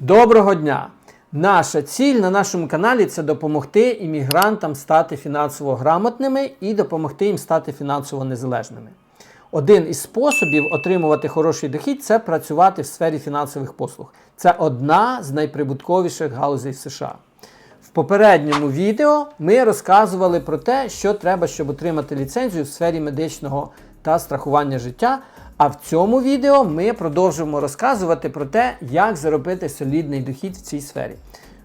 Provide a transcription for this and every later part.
Доброго дня! Наша ціль на нашому каналі це допомогти іммігрантам стати фінансово грамотними і допомогти їм стати фінансово незалежними. Один із способів отримувати хороший дохід це працювати в сфері фінансових послуг. Це одна з найприбутковіших галузей США. В попередньому відео ми розказували про те, що треба, щоб отримати ліцензію в сфері медичного та страхування життя. А в цьому відео ми продовжуємо розказувати про те, як заробити солідний дохід в цій сфері.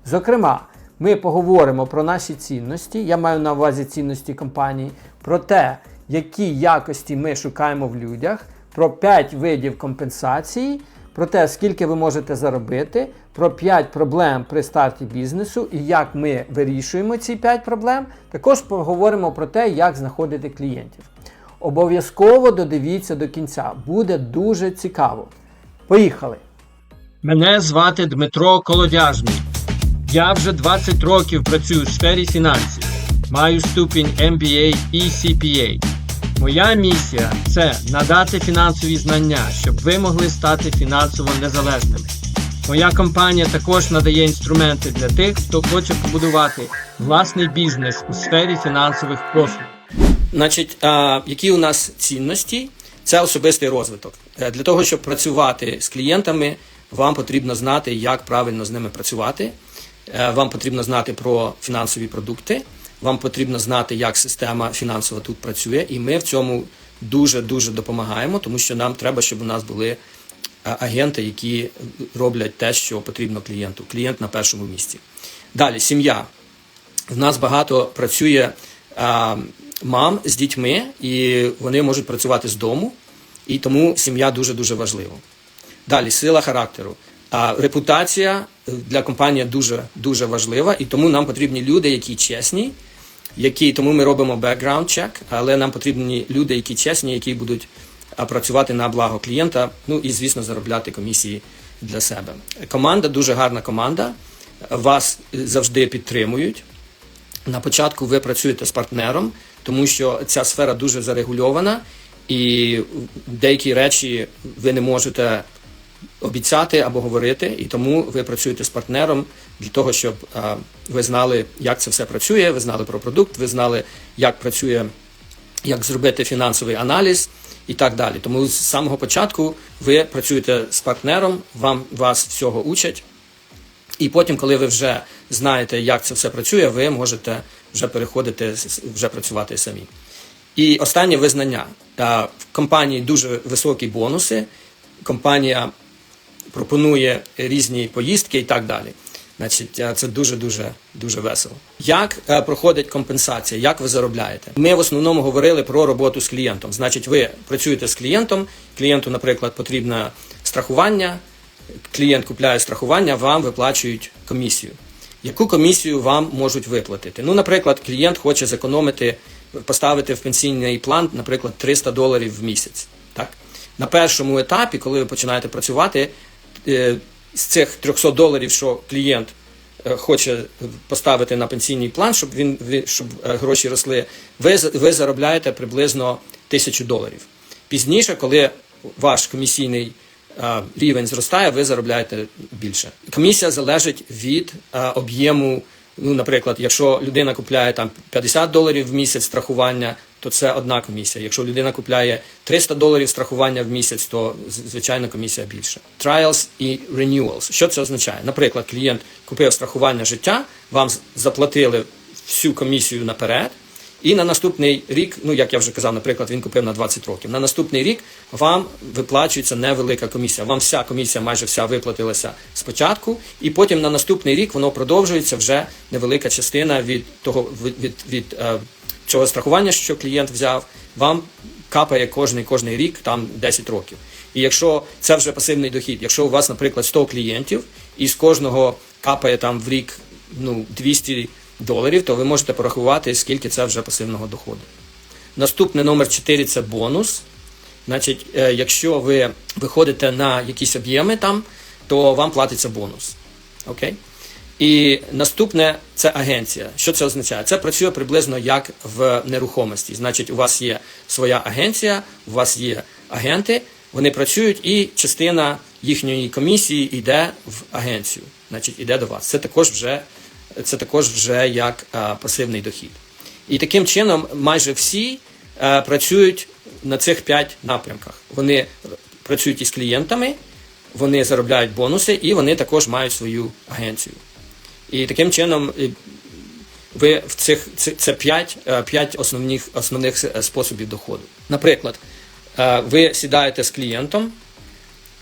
Зокрема, ми поговоримо про наші цінності, я маю на увазі цінності компанії, про те, які якості ми шукаємо в людях, про 5 видів компенсації, про те, скільки ви можете заробити, про 5 проблем при старті бізнесу і як ми вирішуємо ці 5 проблем. Також поговоримо про те, як знаходити клієнтів. Обов'язково додивіться до кінця, буде дуже цікаво. Поїхали! Мене звати Дмитро Колодяжний. Я вже 20 років працюю в сфері фінансів. Маю ступінь MBA і CPA. Моя місія це надати фінансові знання, щоб ви могли стати фінансово незалежними. Моя компанія також надає інструменти для тих, хто хоче побудувати власний бізнес у сфері фінансових послуг. Значить, які у нас цінності? Це особистий розвиток. Е, Для того, щоб працювати з клієнтами, вам потрібно знати, як правильно з ними працювати. Е, Вам потрібно знати про фінансові продукти. Вам потрібно знати, як система фінансова тут працює, і ми в цьому дуже дуже допомагаємо, тому що нам треба, щоб у нас були е, агенти, які роблять те, що потрібно клієнту. Клієнт на першому місці. Далі сім'я. В нас багато працює мам з дітьми, і вони можуть працювати з дому, і тому сім'я дуже дуже важлива. Далі сила характеру. А репутація для компанії дуже дуже важлива, і тому нам потрібні люди, які чесні, які тому ми робимо background check, але нам потрібні люди, які чесні, які будуть працювати на благо клієнта, ну і звісно заробляти комісії для себе. Команда дуже гарна команда. Вас завжди підтримують. На початку ви працюєте з партнером, тому що ця сфера дуже зарегульована, і деякі речі ви не можете обіцяти або говорити, і тому ви працюєте з партнером для того, щоб ви знали, як це все працює, ви знали про продукт, ви знали, як працює, як зробити фінансовий аналіз і так далі. Тому з самого початку ви працюєте з партнером, вам вас всього учать. І потім, коли ви вже знаєте, як це все працює, ви можете вже переходити, вже працювати самі. І останнє визнання. В компанії дуже високі бонуси, компанія пропонує різні поїздки і так далі. Значить, е, це дуже дуже дуже весело. Як е, проходить компенсація? Як ви заробляєте? Ми в основному говорили про роботу з клієнтом. Значить, ви працюєте з клієнтом. Клієнту, наприклад, потрібне страхування. Клієнт купляє страхування, вам виплачують комісію. Яку комісію вам можуть виплатити? Ну, наприклад, клієнт хоче зекономити, поставити в пенсійний план, наприклад, 300 доларів в місяць. Так? На першому етапі, коли ви починаєте працювати, е, з цих 300 доларів, що клієнт е, хоче поставити на пенсійний план, щоб він щоб е, гроші росли, ви, ви заробляєте приблизно 1000 доларів. Пізніше, коли ваш комісійний рівень зростає, ви заробляєте більше. Комісія залежить від е, об'єму. Ну, наприклад, якщо людина купляє там 50 доларів в місяць страхування, то це одна комісія. Якщо людина купляє 300 доларів страхування в місяць, то звичайно комісія більше. Trials і renewals. Що це означає? Наприклад, клієнт купив страхування життя, вам заплатили всю комісію наперед. І на наступний рік, ну як я вже казав, наприклад, він купив на 20 років. На наступний рік вам виплачується невелика комісія. Вам вся комісія, майже вся виплатилася спочатку, і потім на наступний рік воно продовжується вже невелика частина від того від, від, від е, цього страхування, що клієнт взяв. Вам капає кожний кожний рік там 10 років. І якщо це вже пасивний дохід, якщо у вас, наприклад, 100 клієнтів, і з кожного капає там в рік ну 200 доларів, то ви можете порахувати, скільки це вже пасивного доходу. Наступний номер 4 це бонус. Значить, е, якщо ви виходите на якісь об'єми там, то вам платиться бонус. Окей? І наступне це агенція. Що це означає? Це працює приблизно як в нерухомості. Значить, у вас є своя агенція, у вас є агенти, вони працюють, і частина їхньої комісії йде в агенцію, значить, йде до вас. Це також вже, це також вже як пасивний дохід. І таким чином майже всі е, працюють на цих п'ять напрямках. Вони працюють із клієнтами, вони заробляють бонуси, і вони також мають свою агенцію. І таким чином е, ви в цих це, п'ять, е, основних, основних е, способів доходу. Наприклад, е, ви сідаєте з клієнтом,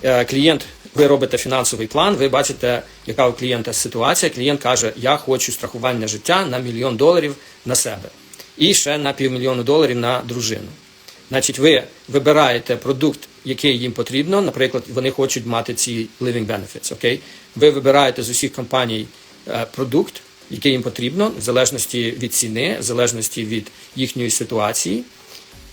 е, клієнт, ви робите фінансовий план, ви бачите, яка у клієнта ситуація. Клієнт каже, я хочу страхування життя на мільйон доларів на себе і ще на півмільйону доларів на дружину. Значить, ви вибираєте продукт, який їм потрібно. Наприклад, вони хочуть мати ці living benefits, окей? Ви вибираєте з усіх компаній е, продукт, який їм потрібно, в залежності від ціни, в залежності від їхньої ситуації.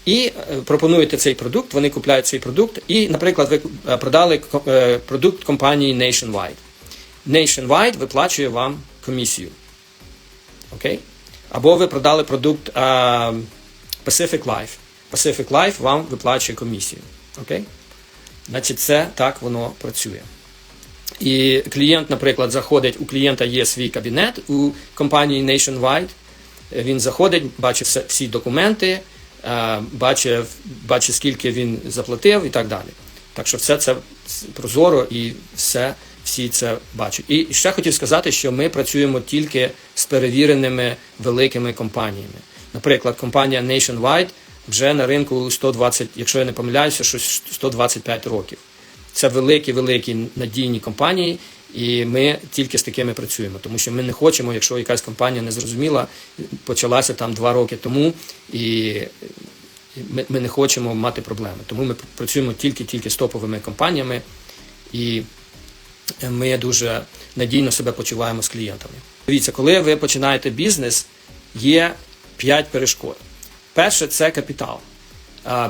І е, пропонуєте цей продукт, вони купляють цей продукт, і, наприклад, ви е, продали е, продукт компанії Nationwide. Nationwide виплачує вам комісію. Окей? Або ви продали продукт Pacific Life. Pacific Life вам виплачує комісію. Окей? Значить, це так воно працює. І клієнт, наприклад, заходить, у клієнта є свій кабінет у компанії Nationwide. Він заходить, бачить всі документи, е, бачить, бачить, скільки він заплатив і так далі. Так що все це прозоро і все, всі це бачать. І ще хотів сказати, що ми працюємо тільки з перевіреними великими компаніями. Наприклад, компанія Nationwide вже на ринку 120, якщо я не помиляюся, щось 125 років. Це великі, великі надійні компанії, і ми тільки з такими працюємо, тому що ми не хочемо, якщо якась компанія не зрозуміла, почалася там два роки тому, і ми, ми не хочемо мати проблеми. Тому ми працюємо тільки-тільки з топовими компаніями, і ми дуже надійно себе почуваємо з клієнтами. Дивіться, коли ви починаєте бізнес, є 5 перешкод. Перше це капітал.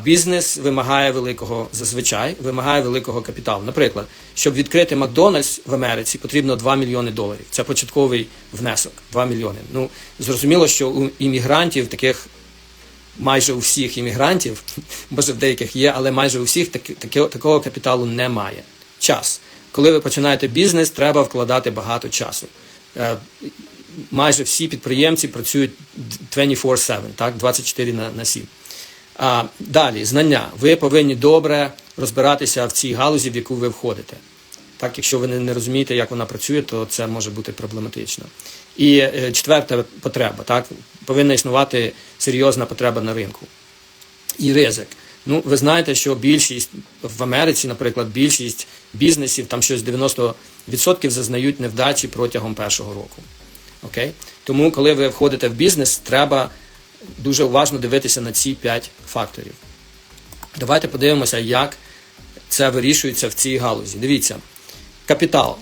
Бізнес вимагає великого зазвичай, вимагає великого капіталу. Наприклад, щоб відкрити Макдональдс в Америці, потрібно 2 мільйони доларів. Це початковий внесок 2 мільйони. Ну зрозуміло, що у іммігрантів, таких майже у всіх іммігрантів, може в деяких є, але майже у всіх таки, таки, такого капіталу немає. Час. Коли ви починаєте бізнес, треба вкладати багато часу. Е, майже всі підприємці працюють 24-7, так, 24 на, на 7. А, далі, знання. Ви повинні добре розбиратися в цій галузі, в яку ви входите. Так, якщо ви не, розумієте, як вона працює, то це може бути проблематично. І е, четверта потреба, так, повинна існувати серйозна потреба на ринку. І ризик. Ну, ви знаєте, що більшість в Америці, наприклад, більшість бізнесів, там щось 90% зазнають невдачі протягом першого року. Окей? Тому, коли ви входите в бізнес, треба дуже уважно дивитися на ці 5 факторів. Давайте подивимося, як це вирішується в цій галузі. Дивіться, капітал.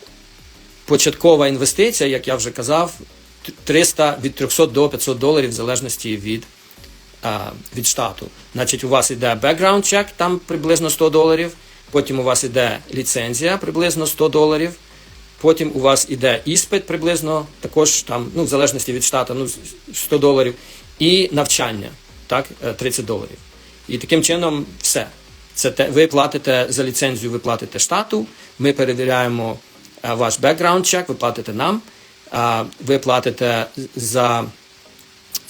Початкова інвестиція, як я вже казав, 300, від 300 до 500 доларів в залежності від, від штату. Значить, у вас йде background check, там приблизно 100 доларів, потім у вас йде ліцензія приблизно 100 доларів, потім у вас іде іспит приблизно, також там, ну, в залежності від штату, ну, 100 доларів, і навчання, так, е, 30 доларів. І таким чином все. Це те, ви платите за ліцензію, ви платите штату, ми перевіряємо е, ваш background check, ви платите нам, ви платите за,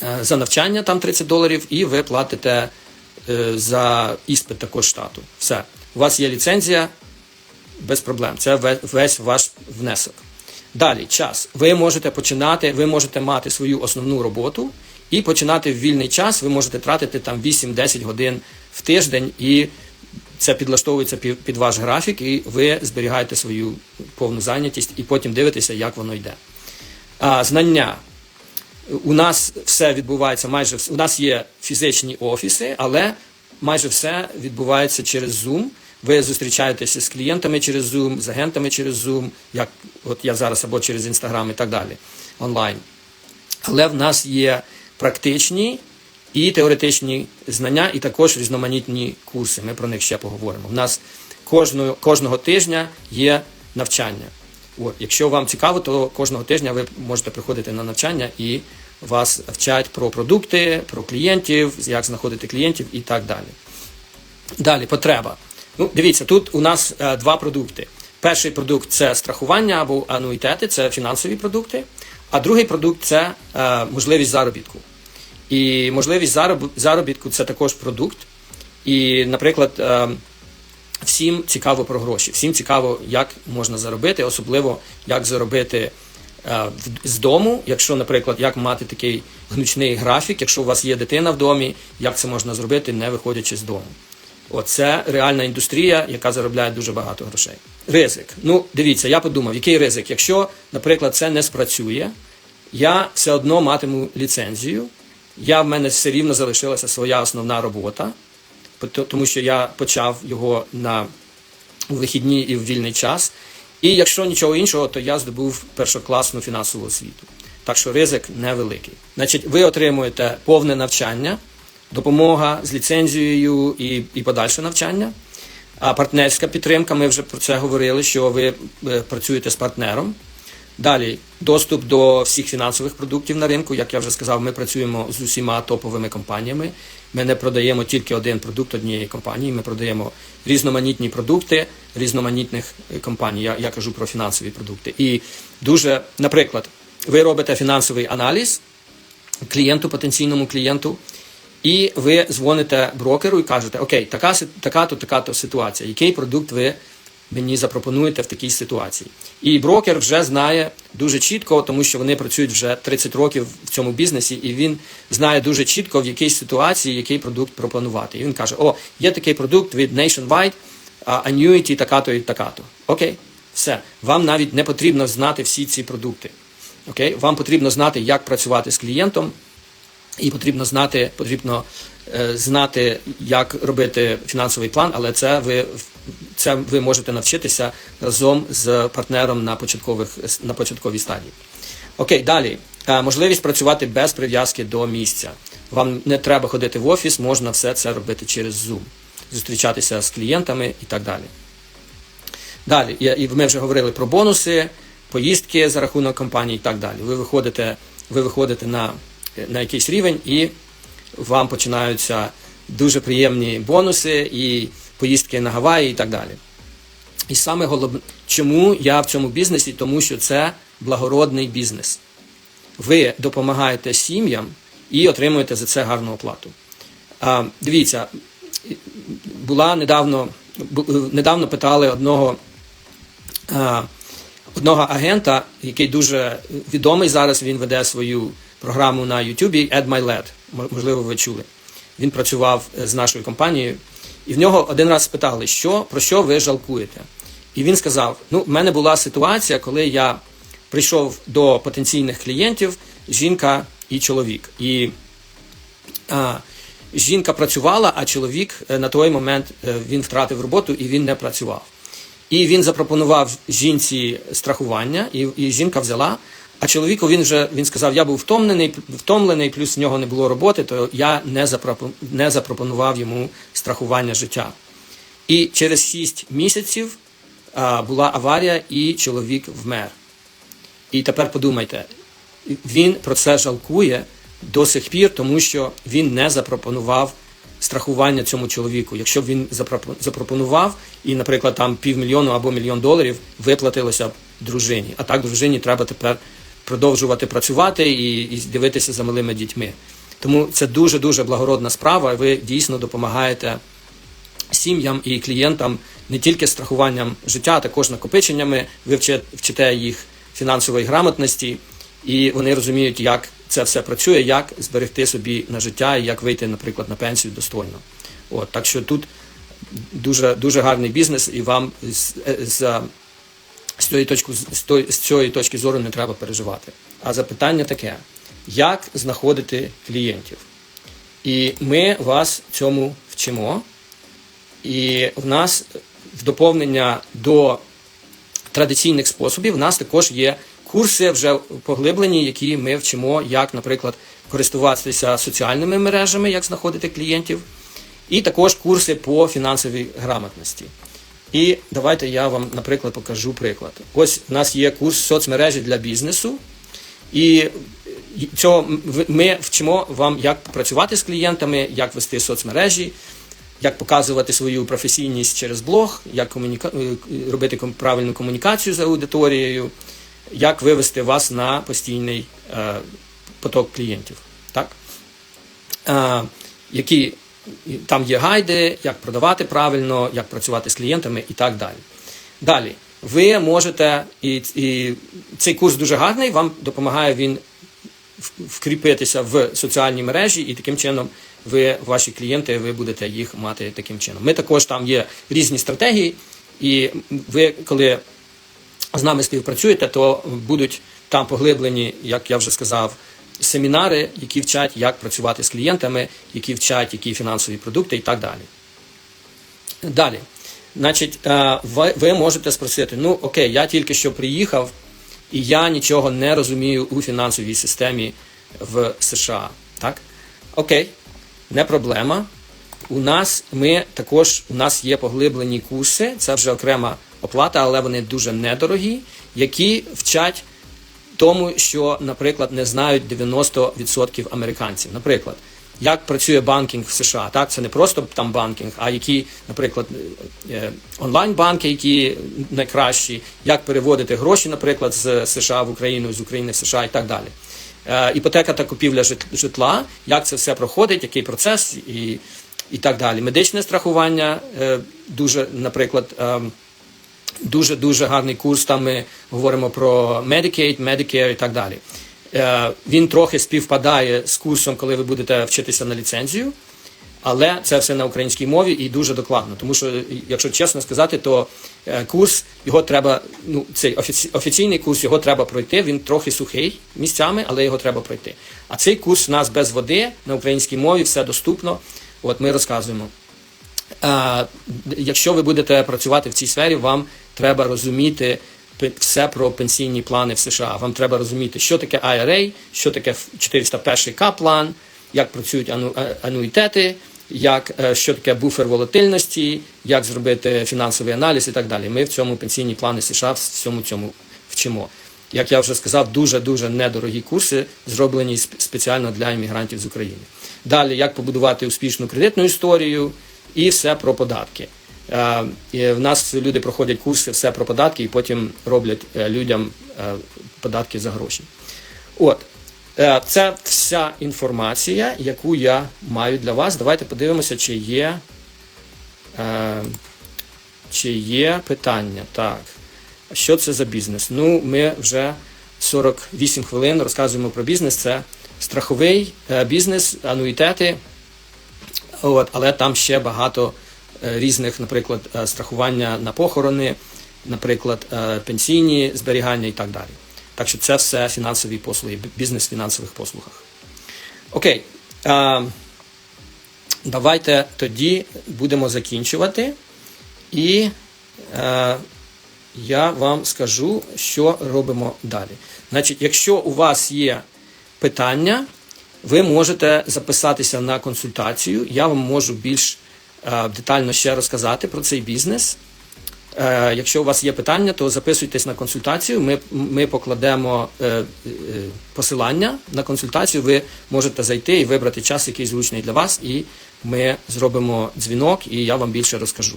е, за навчання там 30 доларів, і ви платите е, за іспит також штату. Все. У вас є ліцензія, без проблем. Це ве- весь ваш внесок. Далі, час. Ви можете починати, ви можете мати свою основну роботу і починати в вільний час. Ви можете тратити там 8-10 годин в тиждень, і це підлаштовується під, ваш графік, і ви зберігаєте свою повну зайнятість, і потім дивитеся, як воно йде. А, знання. У нас все відбувається майже у нас є фізичні офіси, але майже все відбувається через Zoom. Ви зустрічаєтеся з клієнтами через Zoom, з агентами через Zoom, як от я зараз або через Instagram і так далі онлайн. Але в нас є практичні і теоретичні знання, і також різноманітні курси. Ми про них ще поговоримо. У нас кожного, кожного тижня є навчання. От, якщо вам цікаво, то кожного тижня ви можете приходити на навчання і вас вчать про продукти, про клієнтів, як знаходити клієнтів і так далі. Далі, потреба. Ну, дивіться, тут у нас е, два продукти. Перший продукт це страхування або ануїтети, це фінансові продукти. А другий продукт це е, можливість заробітку. І можливість заробітку це також продукт. І, наприклад, е, всім цікаво про гроші, всім цікаво, як можна заробити, особливо як заробити е, з дому, якщо, наприклад, як мати такий гнучний графік, якщо у вас є дитина в домі, як це можна зробити, не виходячи з дому. Оце реальна індустрія, яка заробляє дуже багато грошей. Ризик. Ну, дивіться, я подумав, який ризик? Якщо, наприклад, це не спрацює, я все одно матиму ліцензію, я в мене все рівно залишилася своя основна робота, тому що я почав його на вихідні і в вільний час. І якщо нічого іншого, то я здобув першокласну фінансову освіту. Так що ризик невеликий. Значить, ви отримуєте повне навчання, допомога з ліцензією і, і подальше навчання. А партнерська підтримка, ми вже про це говорили, що ви е, працюєте з партнером. Далі доступ до всіх фінансових продуктів на ринку. Як я вже сказав, ми працюємо з усіма топовими компаніями. Ми не продаємо тільки один продукт однієї компанії. Ми продаємо різноманітні продукти різноманітних е, компаній. Я, я кажу про фінансові продукти. І дуже, наприклад, ви робите фінансовий аналіз клієнту, потенційному клієнту, і ви дзвоните брокеру і кажете, окей, така, така-то, така-то ситуація. Який продукт ви мені запропонуєте в такій ситуації? І брокер вже знає дуже чітко, тому що вони працюють вже 30 років в цьому бізнесі, і він знає дуже чітко, в якій ситуації який продукт пропонувати. І він каже: О, є такий продукт від Nationwide, annuity така-то і така-то. Окей, все. Вам навіть не потрібно знати всі ці продукти. Окей, вам потрібно знати, як працювати з клієнтом, і потрібно знати, потрібно е, знати, як робити фінансовий план, але це ви це ви можете навчитися разом з партнером на початкових на початковій стадії. Окей, далі. Е, можливість працювати без прив'язки до місця. Вам не треба ходити в офіс, можна все це робити через Zoom, зустрічатися з клієнтами і так далі. Далі, і ми вже говорили про бонуси, поїздки за рахунок компанії і так далі. Ви виходите, ви виходите на, на якийсь рівень і вам починаються дуже приємні бонуси і поїздки на Гаваї і так далі. І саме головне, чому я в цьому бізнесі? Тому що це благородний бізнес. Ви допомагаєте сім'ям і отримуєте за це гарну оплату. А, дивіться, була недавно, недавно питали одного, а, одного агента, який дуже відомий зараз, він веде свою програму на YouTube Ed My Led. Можливо, ви чули. Він працював з нашою компанією, і в нього один раз спитали, що, про що ви жалкуєте. І він сказав: ну, в мене була ситуація, коли я прийшов до потенційних клієнтів, жінка і чоловік. І а, жінка працювала, а чоловік е, на той момент е, він втратив роботу і він не працював. І він запропонував жінці страхування, і, і жінка взяла. А чоловіку він вже він сказав: я був втомлений, втомлений, плюс в нього не було роботи, то я не, запропо- не запропонував йому страхування життя. І через 6 місяців була аварія, і чоловік вмер. І тепер подумайте, він про це жалкує до сих пір, тому що він не запропонував страхування цьому чоловіку. Якщо б він запропонував, і, наприклад, там півмільйону або мільйон доларів виплатилося б дружині. А так дружині треба тепер продовжувати працювати і, і дивитися за малими дітьми. Тому це дуже дуже благородна справа. Ви дійсно допомагаєте сім'ям і клієнтам не тільки страхуванням життя, а також накопиченнями. Ви вчите їх фінансової грамотності, і вони розуміють, як це все працює, як зберегти собі на життя і як вийти, наприклад, на пенсію достойно. От так що тут дуже дуже гарний бізнес, і вам з, з, з, цієї точки, з, цієї точки зору не треба переживати. А запитання таке: як знаходити клієнтів? І ми вас цьому вчимо. І в нас в доповнення до традиційних способів, в нас також є курси вже поглиблені, які ми вчимо, як, наприклад, користуватися соціальними мережами, як знаходити клієнтів, і також курси по фінансовій грамотності. І давайте я вам, наприклад, покажу приклад. Ось у нас є курс соцмережі для бізнесу, і цього ми вчимо вам, як працювати з клієнтами, як вести соцмережі. як показувати свою професійність через блог, як комуніка... е, робити правильну комунікацію з аудиторією, як вивести вас на постійний е, поток клієнтів. Так? Е, які там є гайди, як продавати правильно, як працювати з клієнтами і так далі. Далі, ви можете, і, і цей курс дуже гарний, вам допомагає він вкріпитися в соціальній мережі, і таким чином ви, ваші клієнти, ви будете їх мати таким чином. Ми також там є різні стратегії, і ви, коли з нами співпрацюєте, то будуть там поглиблені, як я вже сказав, семінари, які вчать, як працювати з клієнтами, які вчать, які фінансові продукти і так далі. Далі. Значить, е, ви, ви можете спросити: ну окей, я тільки що приїхав, і я нічого не розумію у фінансовій системі в США. Так? Окей, не проблема. У нас ми також у нас є поглиблені курси, це вже окрема оплата, але вони дуже недорогі, які вчать тому, що, наприклад, не знають 90% американців. Наприклад, як працює банкінг в США. Так, це не просто там банкінг, а які, наприклад, е, онлайн-банки, які найкращі, як переводити гроші, наприклад, з США в Україну, з України в США і так далі. Е, Іпотека та купівля жит- житла, як це все проходить, який процес і, і так далі. Медичне страхування е, дуже, наприклад. Дуже дуже гарний курс. Там ми говоримо про Medicaid, Medicare і так далі. Е, Він трохи співпадає з курсом, коли ви будете вчитися на ліцензію, але це все на українській мові і дуже докладно. Тому що, якщо чесно сказати, то е, курс його треба. Ну, цей офіці- офіційний курс його треба пройти. Він трохи сухий місцями, але його треба пройти. А цей курс у нас без води на українській мові, все доступно. От ми розказуємо. Е, Якщо ви будете працювати в цій сфері, вам треба розуміти все про пенсійні плани в США. Вам треба розуміти, що таке IRA, що таке 401К план, як працюють ану- ануїтети, як, е, що таке буфер волатильності, як зробити фінансовий аналіз і так далі. Ми в цьому пенсійні плани США в всьому цьому вчимо. Як я вже сказав, дуже дуже недорогі курси, зроблені спеціально для іммігрантів з України. Далі, як побудувати успішну кредитну історію, і все про податки. Е, в нас люди проходять курси все про податки і потім роблять е, людям е, податки за гроші. От. Це вся інформація, яку я маю для вас. Давайте подивимося, чи є, чи є питання. Так. Що це за бізнес? Ну, ми вже 48 хвилин розказуємо про бізнес. Це страховий бізнес, ануїтети. От, але там ще багато різних, наприклад, е, страхування на похорони, наприклад, е, пенсійні зберігання і так далі. Так що це все фінансові послуги, бізнес в фінансових послугах. Окей. Е, давайте тоді будемо закінчувати. І е, я вам скажу, що робимо далі. Значить, якщо у вас є питання, ви можете записатися на консультацію. Я вам можу більш е, детально ще розказати про цей бізнес. Е, якщо у вас є питання, то записуйтесь на консультацію. Ми, ми покладемо е, е, посилання на консультацію. Ви можете зайти і вибрати час, який зручний для вас, і ми зробимо дзвінок, і я вам більше розкажу.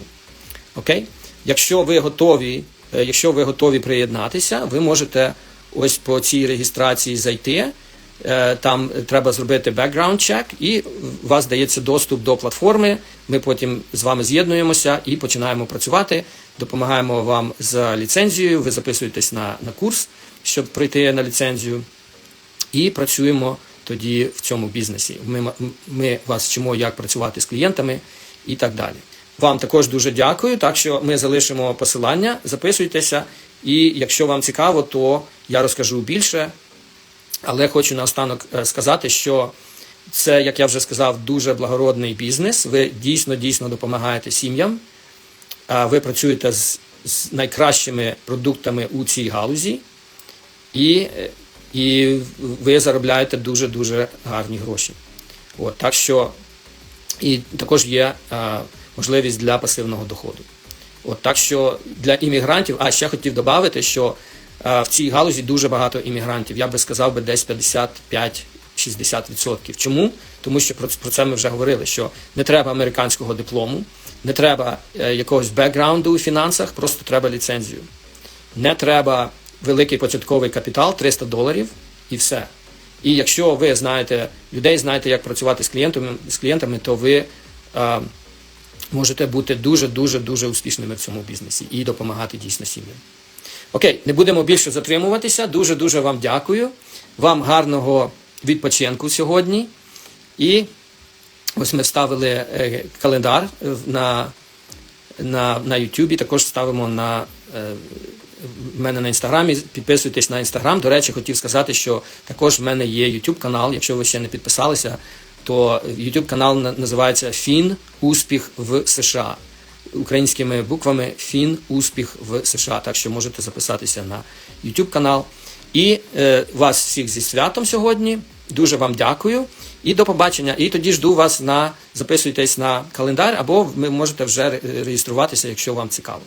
Окей? Якщо ви готові, е, якщо ви готові приєднатися, ви можете ось по цій реєстрації зайти. Е, Там треба зробити background check, і у вас дається доступ до платформи. Ми потім з вами з'єднуємося і починаємо працювати. Допомагаємо вам з ліцензією. Ви записуєтесь на, на курс, щоб пройти на ліцензію, і працюємо тоді в цьому бізнесі. Ми, ми вас вчимо, як працювати з клієнтами і так далі. Вам також дуже дякую. Так що ми залишимо посилання, записуйтеся, і якщо вам цікаво, то я розкажу більше. Але хочу наостанок е, сказати, що це, як я вже сказав, дуже благородний бізнес. Ви дійсно дійсно допомагаєте сім'ям. А Ви працюєте з, з найкращими продуктами у цій галузі, і, і ви заробляєте дуже дуже гарні гроші. От, так що і також є е, можливість для пасивного доходу. От так що для іммігрантів, а ще хотів додати, що в цій галузі дуже багато іммігрантів. Я би сказав би десь 55-60 60%. Чому? Тому що про, про це ми вже говорили, що не треба американського диплому, не треба е, якогось бекграунду у фінансах, просто треба ліцензію. Не треба великий початковий капітал 300 доларів і все. І якщо ви знаєте людей, знаєте, як працювати з клієнтами, з клієнтами то ви е, можете бути дуже дуже дуже успішними в цьому бізнесі і допомагати дійсно сім'ям. Окей, не будемо більше затримуватися. Дуже дуже вам дякую. Вам гарного відпочинку сьогодні. І ось ми вставили е, календар е, на, на, на YouTube, також ставимо на. е, в мене на інстаграмі. Підписуйтесь на інстаграм. До речі, хотів сказати, що також в мене є YouTube канал. Якщо ви ще не підписалися, то YouTube канал називається Фін Успіх в США. Українськими буквами Фін Успіх в США. Так що можете записатися на YouTube канал. І е, вас всіх зі святом сьогодні. Дуже вам дякую і до побачення. І тоді жду вас на записуйтесь на календар, або ви можете вже реєструватися, якщо вам цікаво.